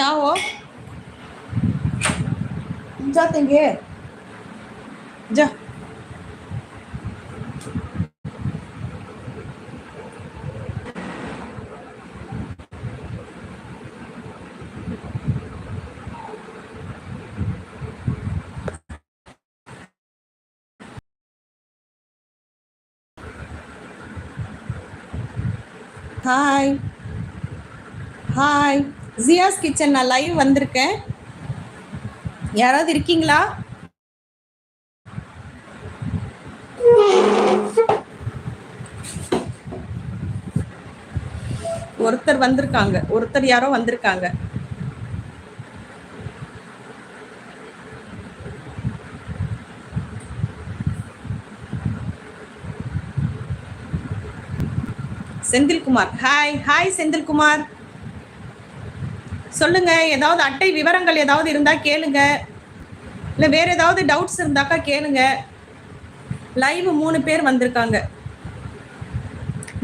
क्या हो जा देंगे जा Hi. Hi. ஜியாஸ் கிச்சன் நான் லைவ் வந்திருக்கேன். யாராவது இருக்கீங்களா? ஒருத்தர் வந்திருக்காங்க. ஒருத்தர் யாரோ வந்திருக்காங்க. செந்தில்குமார். Hi hi Senthilkumar. சொல்லுங்க ஏதாவது அட்டை விவரங்கள் ஏதாவது இருந்தா கேளுங்க. இல்ல வேற ஏதாவது டவுட்ஸ் இருந்தாக்கா கேளுங்க. லைவ் மூணு பேர் வந்திருக்காங்க.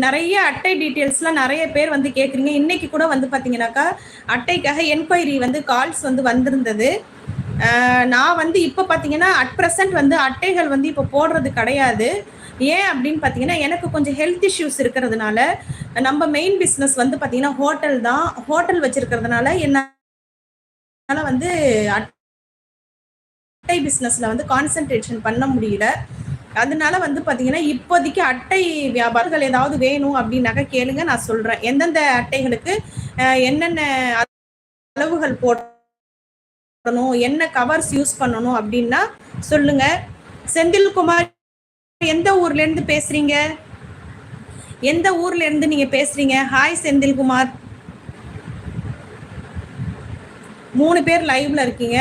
நிறைய அட்டை டீட்டெயில்ஸ்லாம் நிறைய பேர் வந்து கேட்குறீங்க இன்னைக்கு கூட வந்து பார்த்தீங்கன்னாக்கா அட்டைக்காக என்கொயரி வந்து கால்ஸ் வந்து வந்திருந்தது. நான் வந்து இப்போ பார்த்தீங்கன்னா அட் ப்ரெசன்ட் வந்து அட்டைகள் வந்து இப்போ போடுறது கிடையாது. ஏன் அப்படின்னு பார்த்தீங்கன்னா எனக்கு கொஞ்சம் ஹெல்த் இஷ்யூஸ் இருக்கிறதுனால நம்ம மெயின் பிஸ்னஸ் வந்து பார்த்தீங்கன்னா ஹோட்டல் தான். ஹோட்டல் வச்சிருக்கிறதுனால என்னால் வந்து அட்டை பிஸ்னஸில் வந்து கான்சென்ட்ரேஷன் பண்ண முடியல. அதனால வந்து பார்த்தீங்கன்னா இப்போதைக்கு அட்டை வியாபாரிகள் ஏதாவது வேணும் அப்படின்னாக்க கேளுங்க நான் சொல்கிறேன் எந்தெந்த அட்டைகளுக்கு என்னென்ன அளவுகள் போடணும் என்ன கவர்ஸ் யூஸ் பண்ணணும் அப்படின்னா சொல்லுங்க. செந்தில்குமார் எந்த ஊர்ல இருந்து பேசுறீங்க? எந்த ஊர்ல இருந்து நீங்க பேசுறீங்க? ஹாய் செந்தில்குமார். மூணு பேர் லைவ்ல இருக்கீங்க.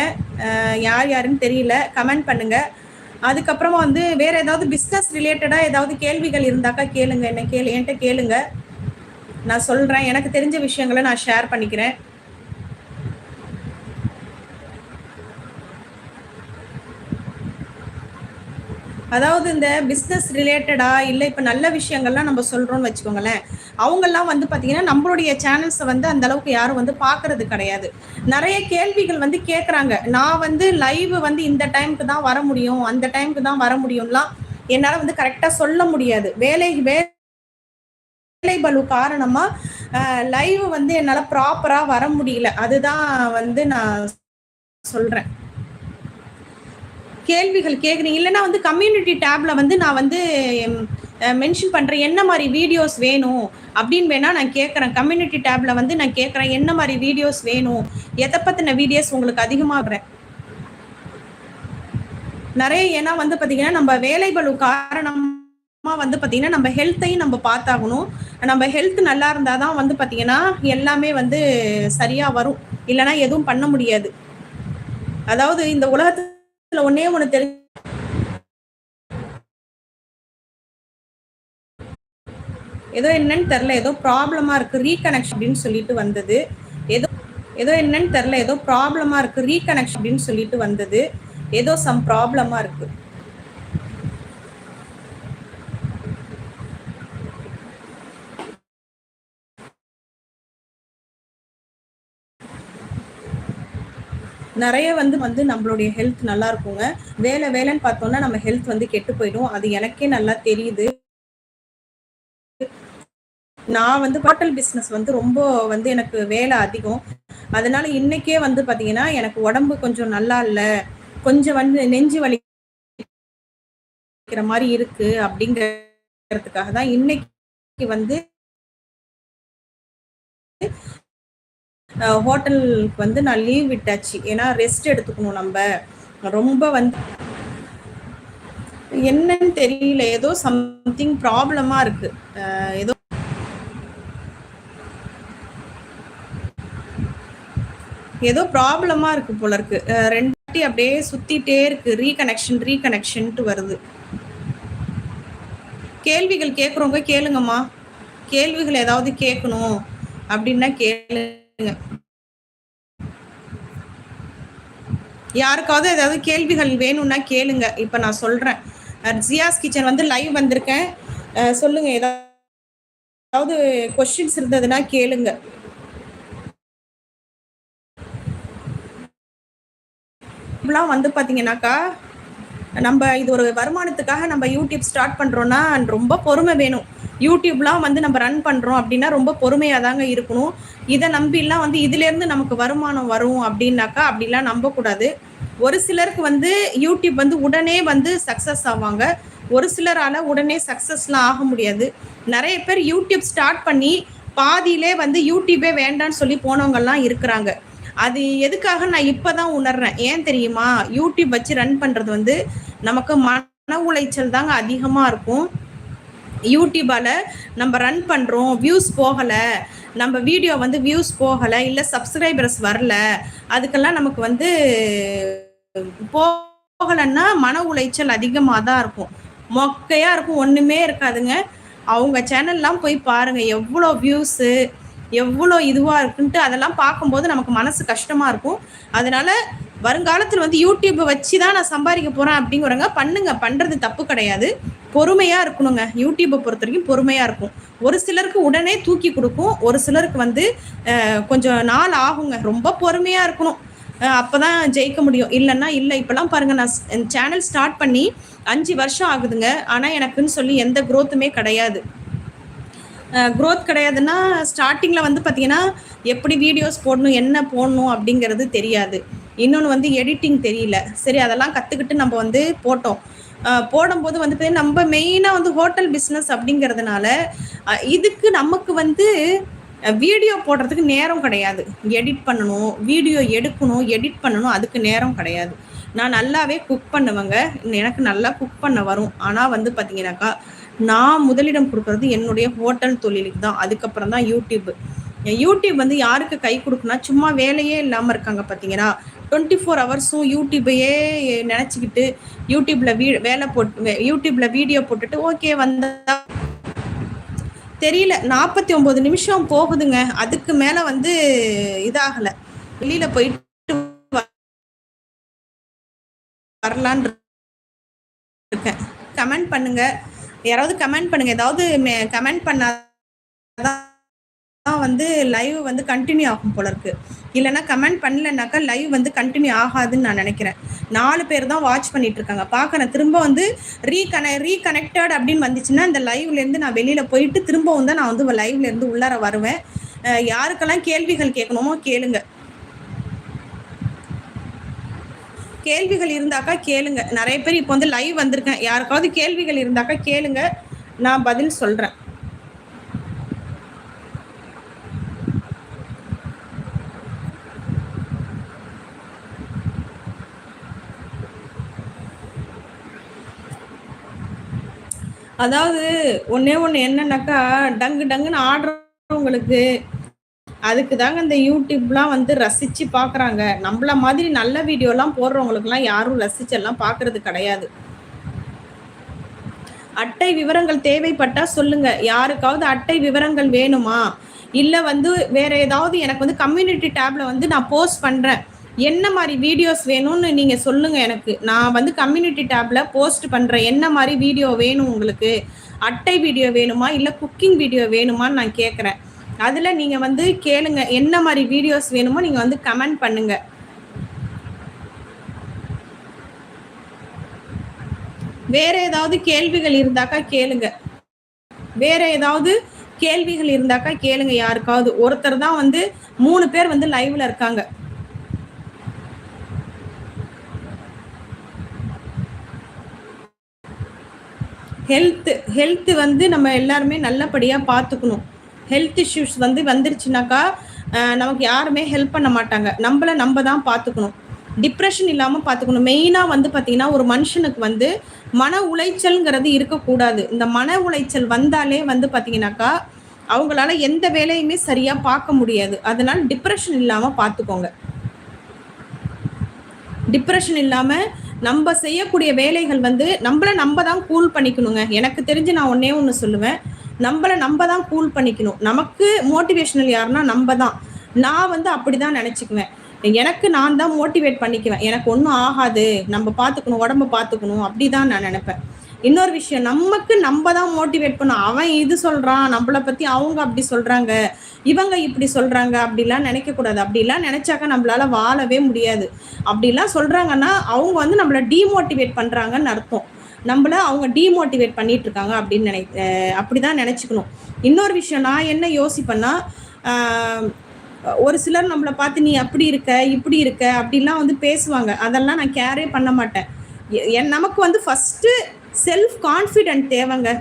யார் யாருன்னு தெரியல. கமெண்ட் பண்ணுங்க. அதுக்கப்புறமா வந்து வேற ஏதாவது பிஸ்னஸ் ரிலேட்டடா ஏதாவது கேள்விகள் இருந்தாக்கா கேளுங்க. என்ன கேளு என்கிட்ட கேளுங்க. நான் சொல்றேன். எனக்கு தெரிஞ்ச விஷயங்களை நான் ஷேர் பண்ணிக்கிறேன். அதாவது இந்த பிஸ்னஸ் ரிலேட்டடா இல்லை இப்போ நல்ல விஷயங்கள்லாம் நம்ம சொல்கிறோன்னு வச்சுக்கோங்களேன் அவங்கெல்லாம் வந்து பார்த்தீங்கன்னா நம்மளுடைய சேனல்ஸை வந்து அந்த அளவுக்கு யாரும் வந்து பார்க்கறது கிடையாது. நிறைய கேள்விகள் வந்து கேட்குறாங்க நான் வந்து லைவ் வந்து இந்த டைமுக்கு தான் வர முடியும் அந்த டைமுக்கு தான் வர முடியும்லாம் என்னால் வந்து கரெக்டாக சொல்ல முடியாது. வேலை வேலை பலு காரணமாக லைவ் வந்து என்னால் ப்ராப்பராக வர முடியல. அதுதான் வந்து நான் சொல்கிறேன் கேள்விகள் கேட்குறீங்க இல்லைன்னா வந்து கம்யூனிட்டி டேப்ல வந்து நான் வந்து மென்ஷன் பண்றேன் என்ன மாதிரி வீடியோஸ் வேணும் அப்படின்னு வேணா நான் கேட்குறேன் கம்யூனிட்டி டேப்ல வந்து நான் கேட்குறேன் என்ன மாதிரி வீடியோஸ் வேணும் எதை பத்தின வீடியோஸ் உங்களுக்கு அதிகமாகிறேன் நிறைய ஏன்னா வந்து பார்த்தீங்கன்னா நம்ம வேலை பளு காரணமா வந்து பார்த்தீங்கன்னா நம்ம ஹெல்த்தையும் நம்ம பார்த்தாகணும். நம்ம ஹெல்த் நல்லா இருந்தாதான் வந்து பார்த்தீங்கன்னா எல்லாமே வந்து சரியா வரும். இல்லைன்னா எதுவும் பண்ண முடியாது. அதாவது இந்த உலகத்து ஒன்னே ஒண்ணு தெரிஞ்சு ஏதோ என்னன்னு தெரில ஏதோ ப்ராப்ளமா இருக்கு ரீகனெக்ஷன் அப்படின்னு சொல்லிட்டு வந்தது. ஏதோ ஏதோ என்னன்னு தெரில ஏதோ ப்ராப்ளமா இருக்கு ரீகனெக்ஷன் அப்படின்னு சொல்லிட்டு வந்தது. ஏதோ சம் ப்ராப்ளமா இருக்கு. நிறைய வந்து வந்து நம்மளுடைய ஹெல்த் நல்லா இருக்குங்க வேலை வேலைன்னு பார்த்தோம்னா நம்ம ஹெல்த் வந்து கெட்டு போயிடும். அது எனக்கே நல்லா தெரியுது. நான் வந்து ஹோட்டல் பிஸ்னஸ் வந்து ரொம்ப வந்து எனக்கு வேலை அதிகம். அதனால இன்னைக்கே வந்து பார்த்தீங்கன்னா எனக்கு உடம்பு கொஞ்சம் நல்லா இல்லை. கொஞ்சம் வந்து நெஞ்சு வலிக்கிற மாதிரி இருக்கு அப்படிங்கிறதுக்காக தான் இன்னைக்கு வந்து ஹோட்டலுக்கு வந்து நான் லீவ் விட்டாச்சு. ஏன்னா ரெஸ்ட் எடுத்துக்கணும் நம்ம. ரொம்ப வந்து என்னன்னு தெரியல. ஏதோ சம்திங் ப்ராப்ளமா இருக்கு. ஏதோ ஏதோ ப்ராப்ளமா இருக்கு போல இருக்கு. ரெண்டு வாட்டி அப்படியே சுத்திட்டே இருக்கு. ரீகனெக்ஷன் ரீகனெக்ஷன்ட்டு வருது. கேள்விகள் கேட்குறவங்க கேளுங்கம்மா. கேள்விகள் ஏதாவது கேட்கணும் அப்படின்னா கேளு. யாருக்காவது ஏதாவது கேள்விகள் வேணும்னா கேளுங்க. இப்போ நான் சொல்கிறேன் ஜியாஸ் கிச்சன் வந்து லைவ் வந்திருக்கேன். சொல்லுங்க. ஏதாவது கொஸ்டின்ஸ் இருந்ததுன்னா கேளுங்க. இப்பெல்லாம் வந்து பார்த்தீங்கன்னாக்கா நம்ம இது ஒரு வருமானத்துக்காக நம்ம யூடியூப் ஸ்டார்ட் பண்ணுறோன்னா ரொம்ப பொறுமை வேணும். யூடியூப்லாம் வந்து நம்ம ரன் பண்ணுறோம் அப்படின்னா ரொம்ப பொறுமையாக தாங்க இருக்கணும். இதை நம்பிலாம் வந்து இதுலேருந்து நமக்கு வருமானம் வரும் அப்படின்னாக்கா அப்படிலாம் நம்பக்கூடாது. ஒரு சிலருக்கு வந்து யூடியூப் வந்து உடனே வந்து சக்ஸஸ் ஆவாங்க. ஒரு சிலரால் உடனே சக்ஸஸ்லாம் ஆக முடியாது. நிறைய பேர் யூடியூப் ஸ்டார்ட் பண்ணி பாதியிலே வந்து யூடியூபே வேண்டான்னு சொல்லி போனவங்கலாம் இருக்கிறாங்க. அது எதுக்காக நான் இப்பதான் உணர்றேன்? ஏன் தெரியுமா? யூடியூப் வச்சு ரன் பண்றது வந்து நமக்கு மன உளைச்சல் தாங்க அதிகமா இருக்கும். யூடியூபால நம்ம ரன் பண்றோம் வியூஸ் போகல நம்ம வீடியோ வந்து வியூஸ் போகல இல்ல சப்ஸ்கிரைபர்ஸ் வரல அதுக்கெல்லாம் நமக்கு வந்து போகலன்னா மன உளைச்சல் அதிகமாக தான் இருக்கும். மொக்கையா இருக்கும் ஒண்ணுமே இருக்காதுங்க. அவங்க சேனல்லாம் போய் பாருங்க எவ்வளோ வியூஸு எவ்வளோ இதுவாக இருக்குன்ட்டு அதெல்லாம் பார்க்கும்போது நமக்கு மனசு கஷ்டமாக இருக்கும். அதனால வருங்காலத்தில் வந்து யூடியூப் வச்சு தான் நான் சம்பாதிக்க போகிறேன் அப்படிங்கிறவங்க பண்ணுங்க. பண்ணுறது தப்பு கிடையாது. பொறுமையாக இருக்கணுங்க. யூடியூப்பை பொறுத்த வரைக்கும் பொறுமையாக இருக்கும். ஒரு சிலருக்கு உடனே தூக்கி கொடுக்கும். ஒரு சிலருக்கு வந்து கொஞ்சம் நாள் ஆகுங்க. ரொம்ப பொறுமையாக இருக்கணும். அப்போ தான் ஜெயிக்க முடியும். இல்லைன்னா இல்லை. இப்போலாம் பாருங்கள் நான் சேனல் ஸ்டார்ட் பண்ணி அஞ்சு வருஷம் ஆகுதுங்க. ஆனால் எனக்குன்னு சொல்லி எந்த க்ரோத்துமே கிடையாது. க்ரோத் கிடையாதுன்னா ஸ்டார்டிங்கில் வந்து பார்த்தீங்கன்னா எப்படி வீடியோஸ் போடணும் என்ன போடணும் அப்படிங்கிறது தெரியாது. இன்னொன்று வந்து எடிட்டிங் தெரியல. சரி அதெல்லாம் கற்றுக்கிட்டு நம்ம வந்து போட்டோம். போடும்போது வந்து நம்ம மெயினாக வந்து ஹோட்டல் பிஸ்னஸ் அப்படிங்கிறதுனால இதுக்கு நமக்கு வந்து வீடியோ போடுறதுக்கு நேரம் கிடையாது. எடிட் பண்ணணும் வீடியோ எடுக்கணும் எடிட் பண்ணணும் அதுக்கு நேரம் கிடையாது. நான் நல்லாவே குக் பண்ணுவேங்க. எனக்கு நல்லா குக் பண்ண வரும். ஆனால் வந்து பார்த்தீங்கன்னாக்கா நான் முதலிடம் கொடுக்கறது என்னுடைய ஹோட்டல் தொழிலுக்கு தான். அதுக்கப்புறம் தான் யூடியூப். யூடியூப் வந்து யாருக்கு கை கொடுக்குனா சும்மா வேலையே இல்லாமல் இருக்காங்க பார்த்தீங்கன்னா டுவெண்ட்டி ஃபோர் ஹவர்ஸும் யூடியூபையே நினச்சிக்கிட்டு யூடியூப்ல வீ வேலை போட்டு யூடியூப்ல வீடியோ போட்டுட்டு ஓகே வந்தா தெரியல. நாற்பத்தி ஒம்பது நிமிஷம் போகுதுங்க. அதுக்கு மேலே வந்து இதாகலை. வெளியில் போயிட்டு வரலான் இருக்கேன். கமெண்ட் பண்ணுங்கள் யாராவது கமெண்ட் பண்ணுங்க. ஏதாவது கமெண்ட் பண்ணாதான் வந்து லைவ் வந்து கண்டினியூ ஆகும் போல இருக்கு. இல்லைன்னா கமெண்ட் பண்ணலனாக்கா லைவ் வந்து கண்டினியூ ஆகாதுன்னு நான் நினைக்கிறேன். நாலு பேர் தான் வாட்ச் பண்ணிட்டு இருக்காங்க. பார்க்குறேன் திரும்ப வந்து ரீகன ரீகனெக்டட் அப்படின்னு வந்துச்சுன்னா இந்த லைவ்ல இருந்து நான் வெளியில போயிட்டு திரும்பவும் தான் நான் வந்து லைவ்ல இருந்து உள்ளார வருவேன். யாருக்கெல்லாம் கேள்விகள் கேட்கணுமோ கேளுங்க. கேள்விகள் இருந்தாக்கா கேளுங்க. நிறைய பேர் இப்போ வந்து லைவ் வந்திருக்கேன். யாருக்காவது கேள்விகள் இருந்தாக்கா கேளுங்க. நான் பதில் சொல்றேன். அதாவது ஒன்னே ஒன்று என்னன்னாக்கா டங்கு டங்குன்னு ஆடுறவங்களுக்கு அதுக்கு தாங்க இந்த யூடியூப்லாம் வந்து ரசிச்சு பார்க்குறாங்க நம்மள மாதிரி நல்ல வீடியோலாம் போடுறவங்களுக்குலாம் யாரும் ரசிச்செல்லாம் பார்க்குறது கிடையாது. அட்டை விவரங்கள் தேவைப்பட்டா சொல்லுங்க. யாருக்காவது அட்டை விவரங்கள் வேணுமா? இல்லை வந்து வேற ஏதாவது எனக்கு வந்து கம்யூனிட்டி டேப்ல வந்து நான் போஸ்ட் பண்றேன். என்ன மாதிரி வீடியோஸ் வேணும்னு நீங்க சொல்லுங்க எனக்கு. நான் வந்து கம்யூனிட்டி டேப்ல போஸ்ட் பண்றேன். என்ன மாதிரி வீடியோ வேணும் உங்களுக்கு? அட்டை வீடியோ வேணுமா? இல்லை குக்கிங் வீடியோ வேணுமான்னு நான் கேட்குறேன் அதில் நீங்கள் வந்து கேளுங்க என்ன மாதிரி வீடியோஸ் வேணுமோ நீங்கள் வந்து கமெண்ட் பண்ணுங்க. வேற ஏதாவது கேள்விகள் இருந்தாக்கா கேளுங்க. வேற ஏதாவது கேள்விகள் இருந்தாக்கா கேளுங்க யாருக்காவது. ஒருத்தர் தான் வந்து மூணு பேர் வந்து லைவ்ல இருக்காங்க. ஹெல்த் ஹெல்த் வந்து நம்ம எல்லாருமே நல்லபடியாக பார்த்துக்கணும். ஹெல்த் இஷ்யூஸ் வந்து வந்துருச்சுனாக்கா நமக்கு யாருமே ஹெல்ப் பண்ண மாட்டாங்க. நம்மள நம்ம தான் பார்த்துக்கணும் டிப்ரெஷன் இல்லாமல் பார்த்துக்கணும் மெயினாக வந்து பார்த்தீங்கன்னா ஒரு மனுஷனுக்கு வந்து மன உளைச்சல்ங்கிறது இருக்கக்கூடாது. இந்த மன உளைச்சல் வந்தாலே வந்து பார்த்தீங்கன்னாக்கா அவங்களால எந்த வேலையுமே சரியாக பார்க்க முடியாது. அதனால் டிப்ரெஷன் இல்லாமல் பார்த்துக்கோங்க டிப்ரெஷன் இல்லாமல் நம்ம செய்யக்கூடிய வேலைகள் வந்து நம்மள நம்ம தான் கூல் பண்ணிக்கணுங்க. எனக்கு தெரிஞ்சு நான் ஒன்றே ஒன்று சொல்லுவேன். நம்மளை நம்ம தான் கூல் பண்ணிக்கணும். நமக்கு மோட்டிவேஷனல் யாருன்னா நம்ம தான் நான் வந்து அப்படி தான் நினச்சிக்குவேன். எனக்கு நான் தான் மோட்டிவேட் பண்ணிக்குவேன். எனக்கு ஒன்றும் ஆகாது. நம்ம பார்த்துக்கணும் உடம்ப பார்த்துக்கணும் அப்படி தான் நான் நினைப்பேன். இன்னொரு விஷயம் நமக்கு நம்ம தான் மோட்டிவேட் பண்ணும் அவன் இது சொல்றான் நம்மளை பத்தி அவங்க அப்படி சொல்றாங்க. இவங்க இப்படி சொல்றாங்க. அப்படிலாம் நினைக்க கூடாது அப்படிலாம் நினைச்சாக்க நம்மளால வாழவே முடியாது. அப்படிலாம் சொல்றாங்கன்னா அவங்க வந்து நம்மளை டீமோட்டிவேட் பண்றாங்கன்னு அர்த்தம். நம்மள அவங்க டீமோட்டிவேட் பண்ணிட்டு இருக்காங்க அப்படின்னு நினை அப்படிதான் நினச்சிக்கணும். இன்னொரு விஷயம் நான் என்ன யோசிப்பேன்னா ஒரு சிலர் நம்மளை பார்த்து நீ அப்படி இருக்க இப்படி இருக்க அப்படிலாம் வந்து பேசுவாங்க. அதெல்லாம் நான் கேரே பண்ண மாட்டேன். என் நமக்கு வந்து ஃபஸ்ட்டு செல்ஃப் கான்ஃபிடென்ட் தேவைங்க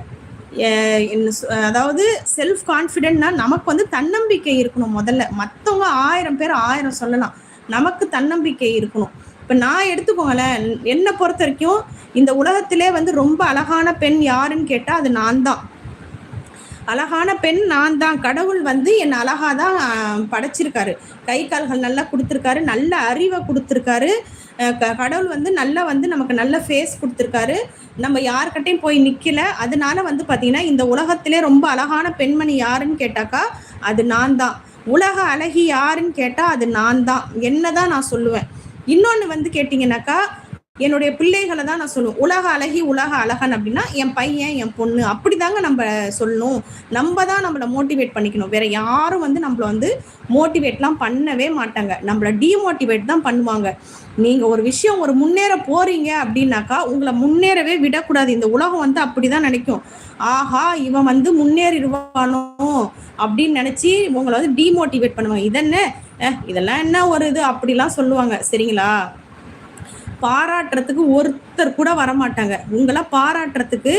அதாவது செல்ஃப் கான்ஃபிடென்ட்னா நமக்கு வந்து தன்னம்பிக்கை இருக்கணும் முதல்ல. மற்றவங்க ஆயிரம் பேர் ஆயிரம் சொல்லலாம். நமக்கு தன்னம்பிக்கை இருக்கணும். இப்போ நான் எடுத்துக்கோங்களேன் என்னை பொறுத்த வரைக்கும் இந்த உலகத்திலே வந்து ரொம்ப அழகான பெண் யாருன்னு கேட்டால் அது நான் தான் அழகான பெண் நான் தான் கடவுள் வந்து என்னை அழகாக தான் படைச்சிருக்காரு. கை கால்கள் நல்லா கொடுத்துருக்காரு நல்ல அறிவை கொடுத்துருக்காரு. கடவுள் வந்து நல்லா வந்து நமக்கு நல்ல ஃபேஸ் கொடுத்துருக்காரு. நம்ம யாருக்கிட்டையும் போய் நிற்கல அதனால வந்து பார்த்தீங்கன்னா இந்த உலகத்திலே ரொம்ப அழகான பெண்மணி யாருன்னு கேட்டாக்கா அது நான் தான் உலக அழகி யாருன்னு கேட்டால் அது நான் தான் என்ன தான் நான் சொல்லுவேன். இன்னொன்று வந்து கேட்டிங்கனாக்கா என்னுடைய பிள்ளைகளை தான் நான் சொல்லுவேன். உலக அழகி உலக அழகன் அப்படின்னா என் பையன் என் பொண்ணு அப்படிதாங்க நம்ம சொல்லணும். நம்ம தான் நம்மளை மோட்டிவேட் பண்ணிக்கணும். வேற யாரும் வந்து நம்மளை வந்து மோட்டிவேட்லாம் பண்ணவே மாட்டாங்க. நம்மளை டீமோட்டிவேட் தான் பண்ணுவாங்க. நீங்க ஒரு விஷயம் ஒரு முன்னேற போறீங்க அப்படின்னாக்கா உங்களை முன்னேறவே விடக்கூடாது. இந்த உலகம் வந்து அப்படிதான் நினைக்கும். ஆஹா இவன் வந்து முன்னேறிடுவானோ அப்படின்னு நினச்சி உங்களை வந்து டீமோட்டிவேட் பண்ணுவாங்க. இதென்ன? இதெல்லாம் என்ன ஒரு இது? அப்படிலாம் சொல்லுவாங்க. சரிங்களா? பாராட்டுறதுக்கு ஒருத்தர் கூட வரமாட்டாங்க. உங்களை பாராட்டுறதுக்கு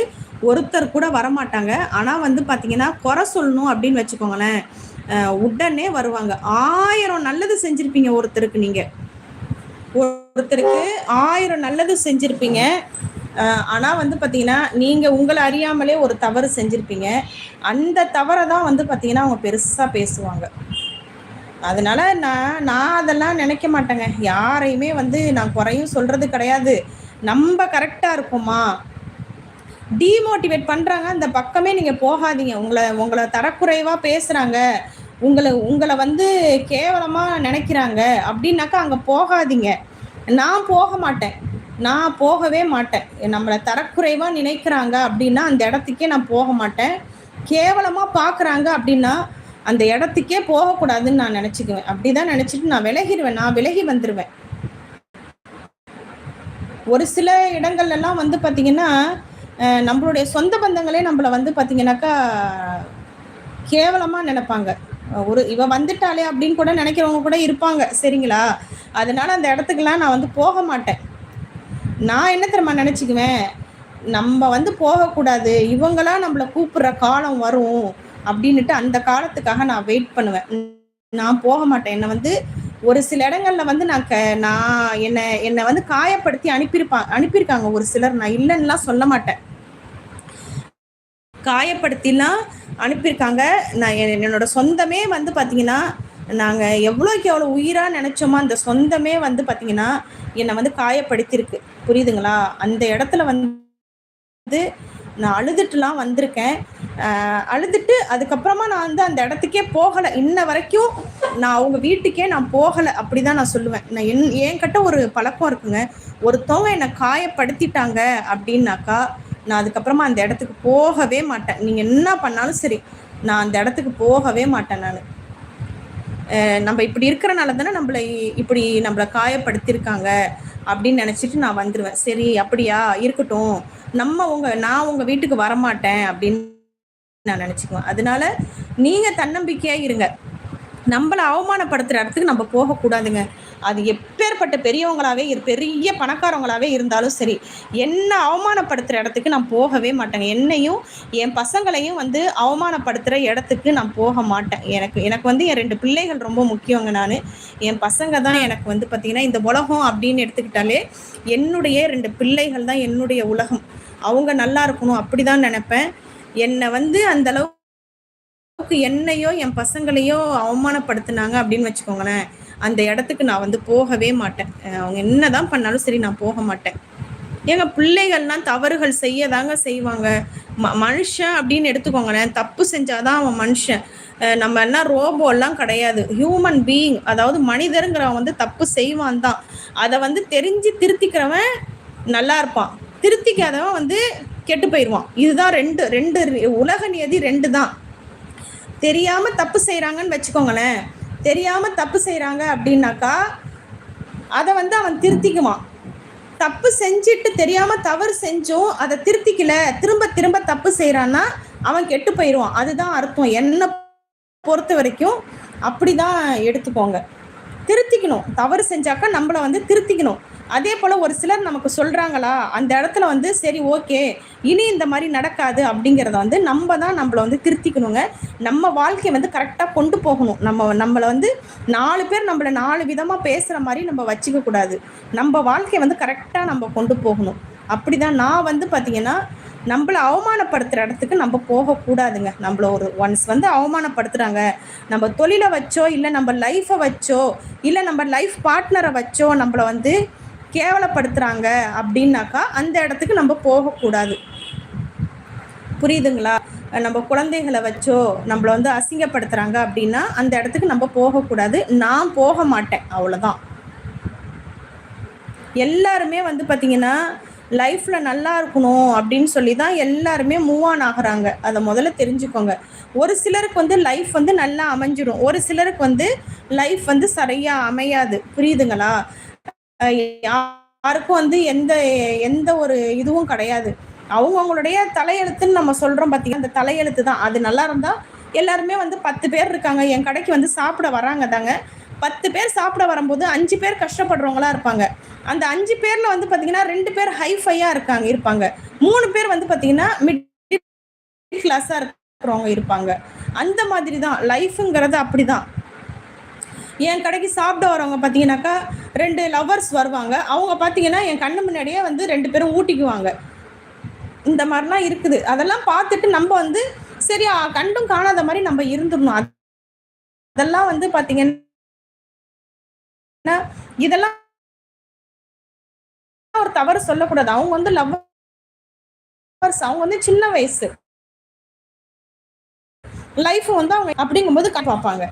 ஒருத்தர் கூட வரமாட்டாங்க. ஆனால் வந்து பார்த்தீங்கன்னா குறை சொல்லணும் அப்படின்னு வச்சுக்கோங்களேன். உடனே வருவாங்க. ஆயிரம் நல்லது செஞ்சுருப்பீங்க ஒருத்தருக்கு நீங்கள் ஒருத்தருக்கு ஆயிரம் நல்லது செஞ்சுருப்பீங்க. ஆனால் வந்து பார்த்தீங்கன்னா நீங்கள் உங்களை அறியாமலே ஒரு தவறு செஞ்சுருப்பீங்க. அந்த தவறை தான் வந்து பார்த்தீங்கன்னா அவங்க பெருசாக பேசுவாங்க. அதனால நான் நான் அதெல்லாம் நினைக்க மாட்டேங்க. யாரையுமே வந்து நான் குறையும் சொல்றது கிடையாது. நம்ம கரெக்டாக இருப்போமா? டீமோட்டிவேட் பண்ணுறாங்க அந்த பக்கமே நீங்கள் போகாதீங்க. உங்களை உங்களை தரக்குறைவாக பேசுகிறாங்க உங்களை உங்களை வந்து கேவலமாக நினைக்கிறாங்க அப்படின்னாக்கா அங்கே போகாதீங்க. நான் போக மாட்டேன். நான் போகவே மாட்டேன். நம்மளை தரக்குறைவாக நினைக்கிறாங்க அப்படின்னா அந்த இடத்துக்கே நான் போக மாட்டேன். கேவலமாக பார்க்குறாங்க அப்படின்னா அந்த இடத்துக்கே போகக்கூடாதுன்னு நான் நினச்சிக்குவேன். அப்படிதான் நினச்சிட்டு நான் விலகிடுவேன். நான் விலகி வந்துடுவேன் ஒரு சில இடங்கள்லாம் வந்து பார்த்திங்கன்னா நம்மளுடைய சொந்த பந்தங்களே நம்மளை வந்து பார்த்திங்கனாக்கா கேவலமாக நினைப்பாங்க. ஒரு இவ வந்துட்டாலே அப்படின்னு கூட நினைக்கிறவங்க கூட இருப்பாங்க. சரிங்களா? அதனால அந்த இடத்துக்குலாம் நான் வந்து போக மாட்டேன். நான் என்ன தெரியுமா நினச்சிக்குவேன்? நம்ம வந்து போகக்கூடாது. இவங்களாம் நம்மளை கூப்பிடுற காலம் வரும். அப்படின்னுட்டு அந்த காலத்துக்காக நான் வெயிட் பண்ணுவேன். நான் போக மாட்டேன். என்னை வந்து ஒரு சில இடங்கள்ல வந்து நான் க நான் என்னை என்னை வந்து காயப்படுத்தி அனுப்பியிருப்பாங்க அனுப்பியிருக்காங்க. ஒரு சிலர் நான் இல்லைன்னுலாம் சொல்ல மாட்டேன். காயப்படுத்திலாம் அனுப்பியிருக்காங்க. நான் என்னோட சொந்தமே வந்து பார்த்தீங்கன்னா நாங்கள் எவ்வளோக்கு எவ்வளோ உயிராக நினச்சோமோ அந்த சொந்தமே வந்து பார்த்தீங்கன்னா என்னை வந்து காயப்படுத்தியிருக்கு. புரியுதுங்களா? அந்த இடத்துல வந்து நான் அழுதுட்டுலாம் வந்திருக்கேன். அழுதுட்டு அதுக்கப்புறமா நான் வந்து அந்த இடத்துக்கே போகலை. இன்ன வரைக்கும் நான் அவங்க வீட்டுக்கே நான் போகலை. அப்படி தான் நான் சொல்லுவேன். நான் என் என்கிட்ட ஒரு பழக்கம் இருக்குங்க. ஒருத்தவங்க என்னை காயப்படுத்திட்டாங்க அப்படின்னாக்கா நான் அதுக்கப்புறமா அந்த இடத்துக்கு போகவே மாட்டேன். நீங்கள் என்ன பண்ணாலும் சரி நான் அந்த இடத்துக்கு போகவே மாட்டேன் நான். நம்ம இப்படி இருக்கிறனால தானே நம்மளை இப்படி நம்மளை காயப்படுத்தியிருக்காங்க அப்படின்னு நினச்சிட்டு நான் வந்துடுவேன் சரி அப்படியா? இருக்கட்டும். நம்ம உங்கள் நான் உங்கள் வீட்டுக்கு வரமாட்டேன் அப்படின்னு நான் நினச்சிக்குவேன். அதனால நீங்கள் தன்னம்பிக்கையாக இருங்க. நம்மளை அவமானப்படுத்துகிற இடத்துக்கு நம்ம போகக்கூடாதுங்க அது எப்பேற்பட்ட பெரியவங்களாவே பெரிய பணக்காரவங்களாவே இருந்தாலும் சரி என்ன அவமானப்படுத்துகிற இடத்துக்கு நான் போகவே மாட்டேங்க. என்னையும் என் பசங்களையும் வந்து அவமானப்படுத்துகிற இடத்துக்கு நான் போக மாட்டேன். எனக்கு எனக்கு வந்து என் ரெண்டு பிள்ளைகள் ரொம்ப முக்கியங்க நான். என் பசங்க தான் எனக்கு வந்து பார்த்திங்கன்னா இந்த உலகம் அப்படின்னு எடுத்துக்கிட்டாலே என்னுடைய ரெண்டு பிள்ளைகள் தான் என்னுடைய உலகம். அவங்க நல்லா இருக்கணும் அப்படி தான் நினப்பேன். என்னை வந்து அந்த அளவுக்கு என்னையோ என் பசங்களையோ அவமானப்படுத்தினாங்க அப்படின்னு வச்சுக்கோங்களேன். அந்த இடத்துக்கு நான் வந்து போகவே மாட்டேன். அவங்க என்னதான் பண்ணாலும் சரி நான் போக மாட்டேன். எங்க பிள்ளைகள்லாம் தவறுகள் செய்ய தாங்க செய்வாங்க. ம மனுஷன் அப்படின்னு எடுத்துக்கோங்களேன். தப்பு செஞ்சாதான் அவன் மனுஷன். நம்ம என்ன ரோபோ எல்லாம் கிடையாது. ஹியூமன் பீயிங் அதாவது மனிதருங்கிறவன் வந்து தப்பு செய்வான் தான். அதை வந்து தெரிஞ்சு திருத்திக்கிறவன் நல்லா இருப்பான். திருத்திக்காதவன் வந்து கெட்டு போயிடுவான். இதுதான் ரெண்டு ரெண்டு உலக நியதி ரெண்டு தான் தெரியாம தப்பு செய்கிறாங்கன்னு வச்சுக்கோங்களேன். தெரியாம தப்பு செய்கிறாங்க அப்படின்னாக்கா அதை வந்து அவன் திருத்திக்குவான். தப்பு செஞ்சுட்டு தெரியாம தவறு செஞ்சும் அதை திருத்திக்கல திரும்ப திரும்ப தப்பு செய்கிறான்னா அவன் கெட்டு போயிடுவான் அதுதான் அர்த்தம். என்னை பொறுத்த வரைக்கும் அப்படிதான் எடுத்துக்கோங்க. திருத்திக்கணும். தவறு செஞ்சாக்கா நம்மளை வந்து திருத்திக்கணும். அதே போல் ஒரு சிலர் நமக்கு சொல்கிறாங்களா அந்த இடத்துல வந்து சரி ஓகே இனி இந்த மாதிரி நடக்காது அப்படிங்கிறத வந்து நம்ம தான் நம்மளை வந்து திருத்திக்கணுங்க. நம்ம வாழ்க்கையை வந்து கரெக்டாக கொண்டு போகணும். நம்ம நம்மளை வந்து நாலு பேர் நம்மளை நாலு விதமாக பேசுகிற மாதிரி நம்ம வச்சுக்கக்கூடாது நம்ம வாழ்க்கையை வந்து கரெக்டாக நம்ம கொண்டு போகணும். அப்படி தான் நான் வந்து பார்த்திங்கன்னா நம்மளை அவமானப்படுத்துகிற இடத்துக்கு நம்ம போகக்கூடாதுங்க நம்மள ஒரு ஒன்ஸ் வந்து அவமானப்படுத்துகிறாங்க நம்ம தொழிலை வச்சோ இல்லை நம்ம லைஃப்பை வச்சோ இல்லை நம்ம லைஃப் பார்ட்னரை வச்சோ நம்மளை வந்து கேவலப்படுத்துகிறாங்க அப்படின்னாக்கா அந்த இடத்துக்கு நம்ம போகக்கூடாது. புரியுதுங்களா? நம்ம குழந்தைகளை வச்சோ நம்மளை வந்து அசிங்கப்படுத்துகிறாங்க அப்படின்னா அந்த இடத்துக்கு நம்ம போகக்கூடாது. நான் போக மாட்டேன் அவ்வளோதான் எல்லாருமே வந்து பார்த்திங்கன்னா லைஃப்பில் நல்லா இருக்கணும் அப்படின்னு சொல்லி தான் எல்லாருமே மூவ் ஆன் ஆகுறாங்க. அதை முதல்ல தெரிஞ்சுக்கோங்க. ஒரு சிலருக்கு வந்து லைஃப் வந்து நல்லா அமைஞ்சிடும் ஒரு சிலருக்கு வந்து லைஃப் வந்து சரியாக அமையாது. புரியுதுங்களா? யாருக்கும் வந்து எந்த எந்த ஒரு இதுவும் கிடையாது. அவங்கவுங்களுடைய தலையெழுத்துன்னு நம்ம சொல்கிறோம் பார்த்தீங்கன்னா அந்த தலையெழுத்து தான். அது நல்லா இருந்தால் எல்லாருமே வந்து பத்து பேர் இருக்காங்க. என் கடைக்கு வந்து சாப்பிட வராங்க தாங்க. பத்து பேர் சாப்பிட வரும்போது அஞ்சு பேர் கஷ்டப்படுறவங்களா இருப்பாங்க. அந்த அஞ்சு பேரில் வந்து பார்த்தீங்கன்னா ரெண்டு பேர் ஹைஃபையாக இருக்காங்க இருப்பாங்க. மூணு பேர் வந்து பார்த்தீங்கன்னா மிடில் கிளாஸாக இருக்கிறவங்க இருப்பாங்க. அந்த மாதிரி தான். லைஃபுங்கிறது அப்படி தான் என் கடைக்கு சாப்பிட வரவங்க பார்த்தீங்கன்னாக்கா ரெண்டு லவ்வர்ஸ் வருவாங்க. அவங்க பார்த்தீங்கன்னா என் கண்ணு முன்னாடியே வந்து ரெண்டு பேரும் ஊட்டிக்குவாங்க. இந்த மாதிரிலாம் இருக்குது. அதெல்லாம் பார்த்துட்டு நம்ம வந்து சரி கண்டும் காணாத மாதிரி நம்ம இருந்துடணும். அதெல்லாம் வந்து பார்த்தீங்கன்னா இதெல்லாம் ஒரு தவறு சொல்லக்கூடாது. அவங்க வந்து லவ்வர்ஸ் அவங்க வந்து சின்ன வயசு. லைஃப் வந்து அவங்க அப்படிங்கும்போது பார்ப்பாங்க.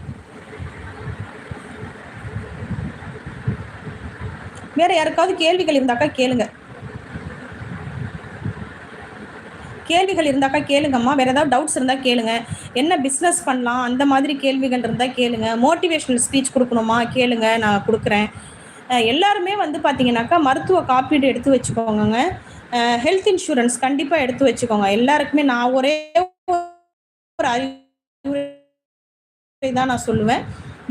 வேற யாருக்காவது கேள்விகள் இருந்தாக்கா கேளுங்க. கேள்விகள் இருந்தாக்கா கேளுங்கம்மா. வேற ஏதாவது டவுட்ஸ் இருந்தால் கேளுங்க. என்ன பிஸ்னஸ் பண்ணலாம்? அந்த மாதிரி கேள்விகள் இருந்தால் கேளுங்க. மோட்டிவேஷனல் ஸ்பீச் கொடுக்கணுமா? கேளுங்க நான் கொடுக்குறேன். எல்லாருமே வந்து பார்த்தீங்கன்னாக்கா மருத்துவ காப்பீடு எடுத்து வச்சுக்கோங்க ஹெல்த் இன்சூரன்ஸ் கண்டிப்பாக எடுத்து வச்சுக்கோங்க. எல்லாருக்குமே நான் ஒரே ஒரு அறிவுரை தான் நான் சொல்லுவேன்.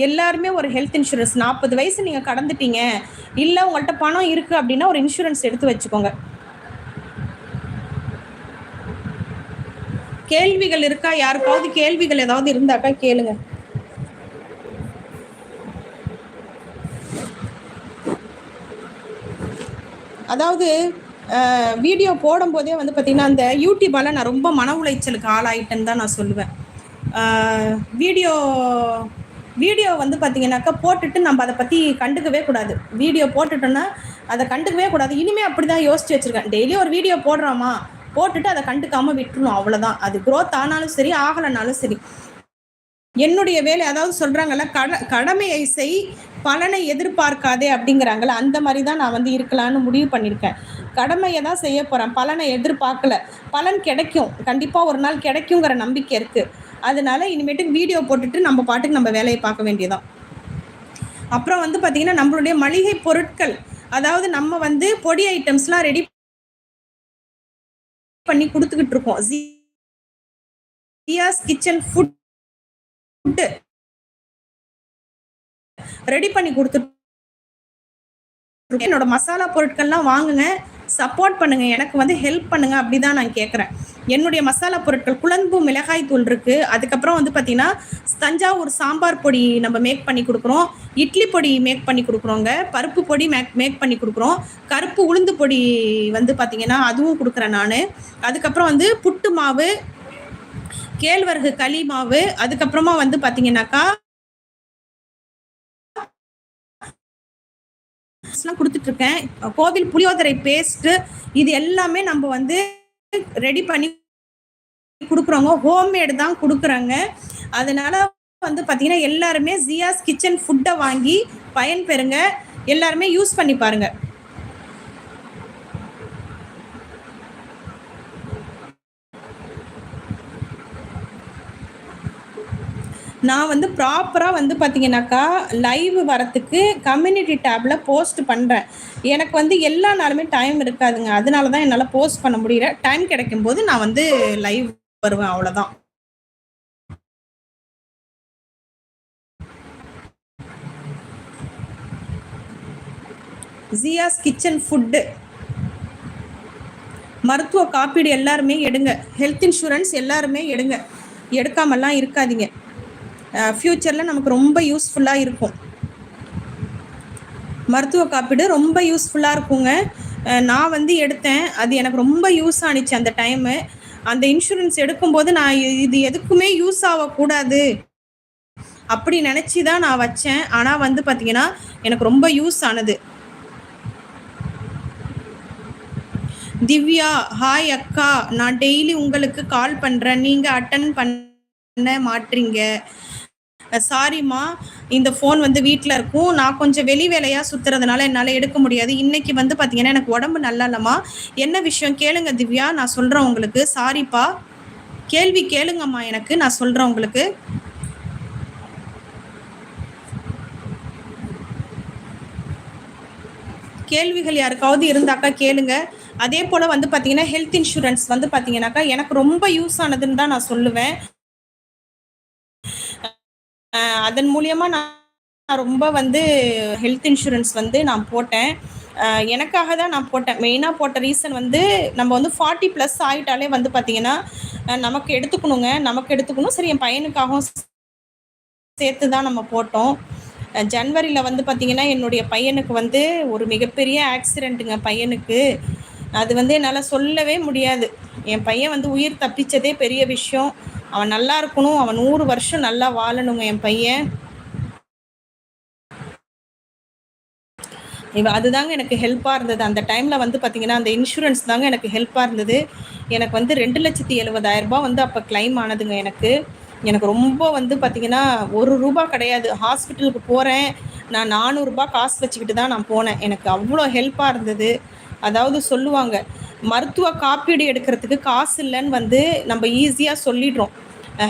எல்லாருமே ஒரு ஹெல்த் இன்சூரன்ஸ் நாற்பது வயசு நீங்கள் கடந்துட்டீங்க. இல்லை உங்கள்கிட்ட பணம் இருக்குது அப்படின்னா ஒரு இன்சூரன்ஸ் எடுத்து வச்சுக்கோங்க. கேள்விகள் இருக்கா? யாருக்காவது கேள்விகள் ஏதாவது இருந்தாக்கா கேளுங்க. அதாவது வீடியோ போடும்போதே வந்து பார்த்திங்கன்னா அந்த யூடியூபால் நான் ரொம்ப மன உளைச்சலுக்கு ஆளாயிட்டேன்னு தான் நான் சொல்லுவேன். வீடியோ வீடியோ வந்து பார்த்தீங்கன்னாக்கா போட்டுட்டு நம்ம அதை பற்றி கண்டுக்கவே கூடாது. வீடியோ போட்டுட்டோன்னா அதை கண்டுக்கவே கூடாது. இனிமேல் அப்படி தான் யோசிச்சு வச்சுருக்கேன். டெய்லி ஒரு வீடியோ போடுறோமா? போட்டுட்டு அதை கண்டுக்காமல் விட்டுருணும் அவ்வளோதான் அது க்ரோத் ஆனாலும் சரி ஆகலைனாலும் சரி. என்னுடைய வேலை அதாவது சொல்கிறாங்கல்ல கட கடமையை செய் பலனை எதிர்பார்க்காதே அப்படிங்கிறாங்கள அந்த மாதிரி தான் நான் வந்து இருக்கலான்னு முடிவு பண்ணியிருக்கேன். கடமையை தான் செய்ய போகிறேன் பலனை எதிர்பார்க்கல. பலன் கிடைக்கும். கண்டிப்பாக ஒரு நாள் கிடைக்குங்கிற நம்பிக்கை இருக்குது அதனால இனிமேட்டுக்கு வீடியோ போட்டுட்டு நம்ம பாட்டுக்கு நம்ம வேலையை பார்க்க வேண்டியதான் அப்புறம் வந்து பார்த்திங்கன்னா நம்மளுடைய மளிகை பொருட்கள் அதாவது நம்ம வந்து பொடி ஐட்டம்ஸ்லாம் ரெடி பண்ணி கொடுத்துக்கிட்டு இருக்கோம். ஜியாஸ் கிச்சன் ஃபுட் ரெடி பண்ணி கொடுத்துட்டு என்னோட மசாலா பொருட்கள்லாம் வாங்குங்க. சப்போர்ட் பண்ணுங்க எனக்கு வந்து ஹெல்ப் பண்ணுங்க அப்படிதான் நான் கேட்குறேன் என்னுடைய மசாலா பொருட்கள் குழம்பு மிளகாய் தூள் இருக்கு. அதுக்கப்புறம் வந்து பார்த்தீங்கன்னா தஞ்சாவூர் சாம்பார் பொடி நம்ம மேக் பண்ணி கொடுக்குறோம். இட்லி பொடி மேக் பண்ணி கொடுக்குறோங்க. பருப்பு பொடி மேக் மேக் பண்ணி கொடுக்குறோம். கருப்பு உளுந்து பொடி வந்து பார்த்தீங்கன்னா அதுவும் கொடுக்குறேன் நான். அதுக்கப்புறம் வந்து புட்டு மாவு கேழ்வரகு களி மாவு அதுக்கப்புறமா வந்து பார்த்தீங்கன்னாக்கா கொடுத்துட்டு இருக்கேன் கோவில் புளியோதரை பேஸ்ட் இது எல்லாமே நம்ம வந்து ரெடி பண்ணி கொடுக்குறோங்க. ஹோம்மேடு தான் கொடுக்குறாங்க. அதனால வந்து பார்த்தீங்கன்னா எல்லாருமே ஜியாஸ் கிச்சன் ஃபுட்டை வாங்கி பயன் பெறுங்க எல்லாருமே யூஸ் பண்ணி பாருங்க. நான் வந்து ப்ராப்பராக வந்து பார்த்தீங்கன்னாக்கா லைவ் வரத்துக்கு கம்யூனிட்டி டேப்பில் போஸ்ட் பண்ணுறேன் எனக்கு வந்து எல்லா நாளுமே டைம் இருக்காதுங்க. அதனால தான் என்னால் போஸ்ட் பண்ண முடியல. டைம் கிடைக்கும்போது நான் வந்து லைவ் வருவேன் அவ்வளோதான் ஜியாஸ் கிச்சன் ஃபுட்டு மருத்துவ காப்பீடு எல்லாருமே எடுங்க. ஹெல்த் இன்சூரன்ஸ் எல்லாருமே எடுங்க. எடுக்காமலாம் இருக்காதீங்க. ஃப்யூச்சரில் நமக்கு ரொம்ப யூஸ்ஃபுல்லாக இருக்கும். மருத்துவ காப்பீடு ரொம்ப யூஸ்ஃபுல்லாக இருக்குங்க. நான் வந்து எடுத்தேன். அது எனக்கு ரொம்ப யூஸ் ஆனிச்சு அந்த டைமு அந்த இன்சூரன்ஸ் எடுக்கும்போது நான் இது எதுக்குமே யூஸ் ஆகக்கூடாது அப்படி நினச்சி தான் நான் வச்சேன். ஆனால் வந்து பார்த்தீங்கன்னா எனக்கு ரொம்ப யூஸ் ஆனது. திவ்யா ஹாய் அக்கா. நான் டெய்லி உங்களுக்கு கால் பண்ணுறேன் நீங்கள் அட்டன் பண்ண மாட்டீங்க சாரிம்மா இந்த ஃபோன் வந்து வீட்டில் இருக்கும். நான் கொஞ்சம் வெளி வேலையாக சுற்றுறதுனால என்னால் எடுக்க முடியாது. இன்னைக்கு வந்து பார்த்தீங்கன்னா எனக்கு உடம்பு நல்லா இல்லைம்மா. என்ன விஷயம்? கேளுங்க திவ்யா. நான் சொல்கிறேன் உங்களுக்கு. சாரிப்பா கேள்வி கேளுங்கம்மா எனக்கு. நான் சொல்கிறேன் உங்களுக்கு. கேள்விகள் யாருக்காவது இருந்தாக்கா கேளுங்க. அதே போல் வந்து பார்த்தீங்கன்னா ஹெல்த் இன்சூரன்ஸ் வந்து பார்த்தீங்கன்னாக்கா எனக்கு ரொம்ப யூஸ் ஆனதுன்னு தான் நான் சொல்லுவேன். அதன் மூலியமா நான் ரொம்ப வந்து ஹெல்த் இன்சூரன்ஸ் வந்து நான் போட்டேன். எனக்காக தான் நான் போட்டேன். மெயினாக போட்ட ரீசன் வந்து நம்ம வந்து ஃபார்ட்டி ப்ளஸ் ஆகிட்டாலே வந்து பார்த்தீங்கன்னா நமக்கு எடுத்துக்கணுங்க. நமக்கு எடுத்துக்கணும். சரி என் பையனுக்காகவும் சேர்த்து தான் நம்ம போட்டோம். ஜனவரியில் வந்து பார்த்தீங்கன்னா என்னுடைய பையனுக்கு வந்து ஒரு மிகப்பெரிய ஆக்சிடெண்ட்டுங்க பையனுக்கு. அது வந்து என்னால் சொல்லவே முடியாது. என் பையன் வந்து உயிர் தப்பிச்சதே பெரிய விஷயம். அவன் நல்லா இருக்கணும். அவன் நூறு வருஷம் நல்லா வாழணுங்க என் பையன். இவ அதுதாங்க எனக்கு ஹெல்ப்பாக இருந்தது. அந்த டைமில் வந்து பார்த்தீங்கன்னா அந்த இன்சூரன்ஸ் தாங்க எனக்கு ஹெல்ப்பாக இருந்தது. எனக்கு வந்து ரெண்டு லட்சத்தி எழுபதாயிரம் ரூபாய் வந்து அப்போ கிளைம் ஆனதுங்க எனக்கு. எனக்கு ரொம்ப வந்து பார்த்தீங்கன்னா ஒரு ரூபா கிடையாது. ஹாஸ்பிட்டலுக்கு போகிறேன் நான் நானூறுரூபா காசு வச்சுக்கிட்டு தான் நான் போனேன். எனக்கு அவ்வளோ ஹெல்ப்பாக இருந்தது. அதாவது சொல்லுவாங்க மருத்துவ காப்பீடு எடுக்கிறதுக்கு காசு இல்லைன்னு வந்து நம்ம ஈஸியாக சொல்லிடுறோம்.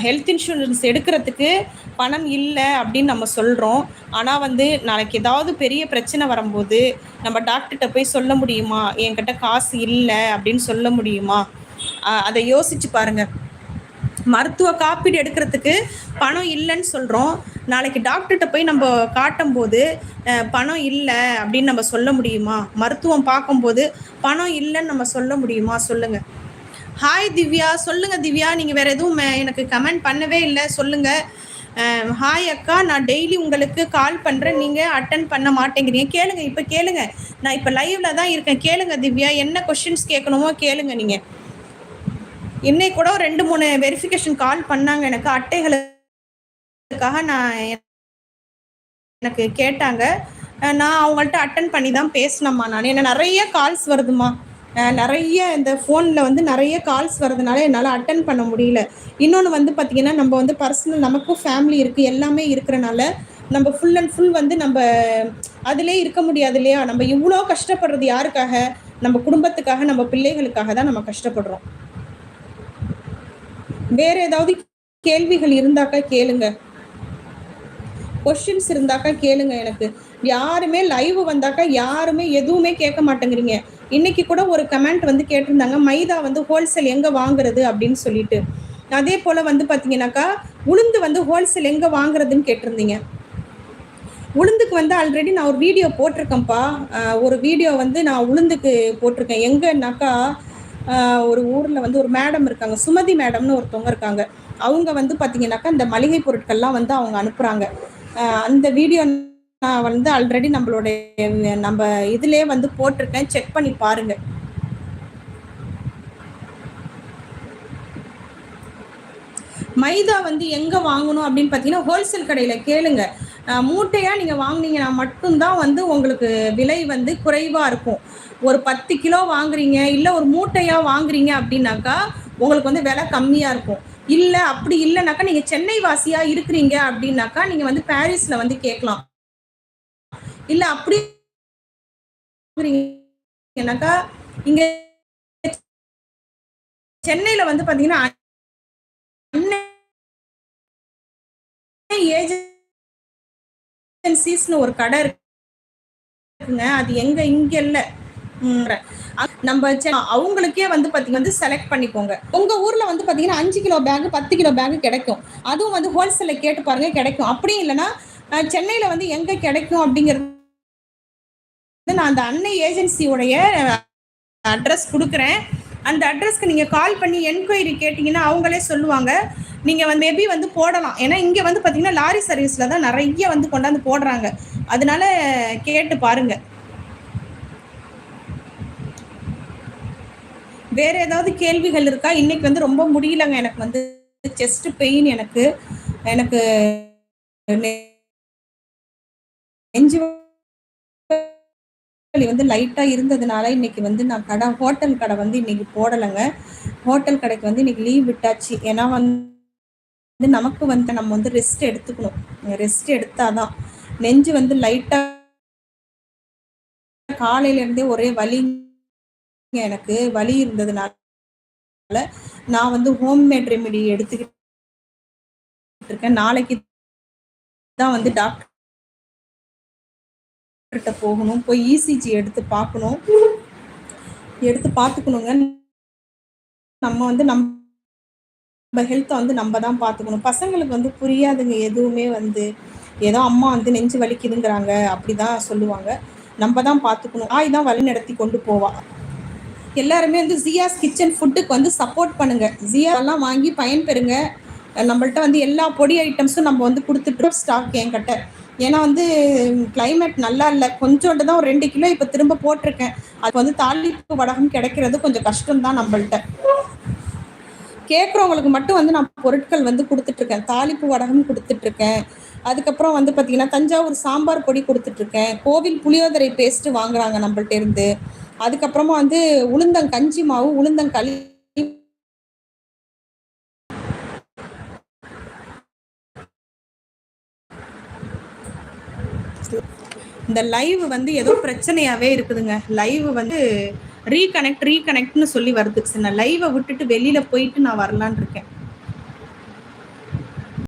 ஹெல்த் இன்சூரன்ஸ் எடுக்கிறதுக்கு பணம் இல்லை அப்படின்னு நம்ம சொல்கிறோம் ஆனால் வந்து நாளைக்கு ஏதாவது பெரிய பிரச்சனை வரும்போது நம்ம டாக்டர்கிட்ட போய் சொல்ல முடியுமா? என்கிட்ட காசு இல்லை அப்படின்னு சொல்ல முடியுமா? அதை யோசிச்சு பாருங்கள் மருத்துவ காப்பீடு எடுக்கிறதுக்கு பணம் இல்லைன்னு சொல்கிறோம் நாளைக்கு டாக்டர்கிட்ட போய் நம்ம காட்டும்போது போது பணம் இல்லை அப்படின்னு நம்ம சொல்ல முடியுமா? மருத்துவம் பார்க்கும்போது பணம் இல்லைன்னு நம்ம சொல்ல முடியுமா? சொல்லுங்க. ஹாய் திவ்யா. சொல்லுங்க திவ்யா. நீங்கள் வேற எதுவும் மே- எனக்கு கமெண்ட் பண்ணவே இல்லை. சொல்லுங்க. ஹாய் அக்கா. நான் டெய்லி உங்களுக்கு கால் பண்ணுறேன் நீங்கள் அட்டன் பண்ண மாட்டேங்கிறீங்க. கேளுங்க. இப்போ கேளுங்க. நான் இப்போ லைவ்ல தான் இருக்கேன். கேளுங்க திவ்யா. என்ன கொஷின்ஸ் கேட்கணுமோ கேளுங்க நீங்கள் இன்னைக்கு கூட ஒரு ரெண்டு மூணு வெரிஃபிகேஷன் கால் பண்ணாங்க. எனக்கு அட்டைகளுக்காக நான் எனக்கு கேட்டாங்க. நான் அவங்கள்ட்ட அட்டன் பண்ணி தான் பேசினம்மா நான். என்ன நிறைய கால்ஸ் வருதுமா நிறைய இந்த ஃபோனில் வந்து நிறைய கால்ஸ் வரதுனால என்னால் அட்டன் பண்ண முடியல. இன்னொன்று வந்து பார்த்திங்கன்னா நம்ம வந்து பர்சனல் நமக்கும் ஃபேமிலி இருக்குது எல்லாமே இருக்கிறனால நம்ம ஃபுல் அண்ட் ஃபுல் வந்து நம்ம அதிலே இருக்க முடியாது இல்லையா? நம்ம இவ்வளோ கஷ்டப்படுறது யாருக்காக? நம்ம குடும்பத்துக்காக நம்ம பிள்ளைகளுக்காக தான் நம்ம கஷ்டப்படுறோம். வேற ஏதாவது கேள்விகள் இருந்தாக்கா கேளுங்க. கொஸ்டின்ஸ் இருந்தாக்கா கேளுங்க எனக்கு. யாருமே லைவ் வந்தாக்கா யாருமே எதுவுமே கேட்க மாட்டேங்கிறீங்க. இன்னைக்கு கூட ஒரு கமெண்ட் வந்து கேட்டிருந்தாங்க மைதா வந்து ஹோல்சேல் எங்க வாங்குறது? அப்படின்னு சொல்லிட்டு. அதே போல வந்து பாத்தீங்கன்னாக்கா உளுந்து வந்து ஹோல்சேல் எங்க வாங்குறதுன்னு கேட்டிருந்தீங்க. உளுந்துக்கு வந்து ஆல்ரெடி நான் ஒரு வீடியோ போட்டிருக்கேன்ப்பா. ஒரு வீடியோ வந்து நான் உளுந்துக்கு போட்டிருக்கேன். எங்கன்னாக்கா ஒரு ஊரில் வந்து ஒரு மேடம் இருக்காங்க. சுமதி மேடம்னு ஒருத்தவங்க இருக்காங்க. அவங்க வந்து பார்த்தீங்கன்னாக்கா இந்த மளிகை பொருட்கள்லாம் வந்து அவங்க அனுப்புகிறாங்க அந்த வீடியோ நான் வந்து ஆல்ரெடி நம்மளுடைய நம்ம இதுலேயே வந்து போட்டிருக்கேன். செக் பண்ணி பாருங்க. மைதா வந்து எங்க வாங்கணும் அப்படின்னு பார்த்தீங்கன்னா ஹோல்சேல் கடையில கேளுங்க. மூட்டையாக மூட்டையா நீங்க வாங்குனீங்கன்னா மட்டும்தான் வந்து உங்களுக்கு விலை வந்து குறைவா இருக்கும். ஒரு பத்து கிலோ வாங்குறீங்க இல்லை ஒரு மூட்டையா வாங்குறீங்க அப்படின்னாக்கா உங்களுக்கு வந்து விலை கம்மியா இருக்கும். இல்லை அப்படி இல்லைனாக்கா நீங்க சென்னை வாசியா இருக்கிறீங்க அப்படின்னாக்கா நீங்க வந்து பாரிஸ்ல வந்து கேட்கலாம். இல்லை அப்படி இருக்கிறீங்கனாக்கா இங்க சென்னையில வந்து பாத்தீங்கன்னா ஏஜென்சிஸ்னு ஒரு கடை இருக்குங்க. அது எங்க இங்க இல்லை. நம்ம செ- அவங்களுக்கே வந்து பாத்தீங்கன்னா வந்து செலக்ட் பண்ணிக்கோங்க. உங்க ஊர்ல வந்து பாத்தீங்கன்னா அஞ்சு கிலோ பேக் பத்து கிலோ பேக் கிடைக்கும். அதுவும் வந்து ஹோல்சேலில் கேட்டு பாருங்க கிடைக்கும். அப்படி இல்லைன்னா சென்னையில் சென்னையில வந்து எங்க கிடைக்கும் அப்படிங்கிறது நான் அந்த அன்னை ஏஜென்சியோடைய அட்ரஸ் கொடுக்குறேன். அந்த அட்ரஸ்க்கு நீங்கள் கால் பண்ணி என்கொயரி கேட்டிங்கன்னா அவங்களே சொல்லுவாங்க. நீங்கள் வந்து மேபி வந்து போடலாம். ஏன்னா இங்கே வந்து பார்த்தீங்கன்னா லாரி சர்வீஸில் தான் நிறைய வந்து கொண்டாந்து போடுறாங்க. அதனால கேட்டு பாருங்க. வேற ஏதாவது கேள்விகள் இருக்கா? இன்னைக்கு வந்து ரொம்ப முடியலங்க. எனக்கு வந்து செஸ்ட் பெயின் எனக்கு. எனக்கு நெ- நெஞ்சு வலி வந்து லைட்டா இருந்ததுனால இன்னைக்கு வந்து நான் கடை ஹோட்டல் கடை வந்து இன்னைக்கு போடலைங்க. ஹோட்டல் கடைக்கு வந்து இன்னைக்கு லீவ் விட்டாச்சு. ஏன்னா வந்து நமக்கு வந்து நம்ம வந்து ரெஸ்ட் எடுத்துக்கணும். ரெஸ்ட் எடுத்தாதான் நெஞ்சு வந்து லைட்டா காலையில இருந்தே ஒரே வலி எனக்கு வலி இருந்ததுனால நான் வந்து ஹோம்மேட் ரெமெடி எடுத்துக்கிட்டு இருக்கேன். நாளைக்கு தான் வந்து டாக்டர் டாக்டர்கிட்ட போகணும். போய் இசிஜி எடுத்து பார்க்கணும். எடுத்து பார்த்துக்கணுங்க. நம்ம வந்து நம்ம ஹெல்த்தை வந்து நம்ம தான் பார்த்துக்கணும். பசங்களுக்கு வந்து புரியாதுங்க. எதுவுமே வந்து ஏதோ அம்மா வந்து நெஞ்சு வலிக்குதுங்கிறாங்க. அப்படிதான் சொல்லுவாங்க. நம்ம தான் பார்த்துக்கணும். ஆய் தான் வழி நடத்தி கொண்டு போவா. எல்லாருமே வந்து ஜியாஸ் கிச்சன் ஃபுட்டுக்கு வந்து சப்போர்ட் பண்ணுங்க. ஜியா எல்லாம் வாங்கி பயன்பெறுங்க. நம்மள்ட்ட வந்து எல்லா பொடி ஐட்டம்ஸும் நம்ம வந்து கொடுத்துட்டு ஸ்டாக் என்கிட்ட. ஏன்னா வந்து கிளைமேட் நல்லா இல்லை. கொஞ்சோண்டு தான் ஒரு ரெண்டு கிலோ இப்போ திரும்ப போட்டிருக்கேன். அது வந்து தாளிப்பு வடகம் கிடைக்கிறது கொஞ்சம் கஷ்டம் தான் நம்மள்ட்ட. கேட்குறவங்களுக்கு மட்டும் வந்து நான் பொருட்கள் வந்து கொடுத்துட்ருக்கேன் தாளிப்பு வடகம் கொடுத்துட்ருக்கேன் அதுக்கப்புறம் வந்து பார்த்தீங்கன்னா தஞ்சாவூர் சாம்பார் பொடி கொடுத்துட்ருக்கேன் கோவில் புளியோதரை பேஸ்ட்டு வாங்குறாங்க நம்மள்ட்ட இருந்து. அதுக்கப்புறமா வந்து உளுந்தங்கஞ்சி மாவு உளுந்தங்களி இந்த லைவ் வந்து ஏதோ பிரச்சனையாவே இருக்குதுங்க. லைவ் வந்து ரீகனெக்ட் ரீகனெக்ட்னு சொல்லி வருது. நான் லைவை விட்டுட்டு வெளியில போயிட்டு நான் வரலான்னு இருக்கேன்.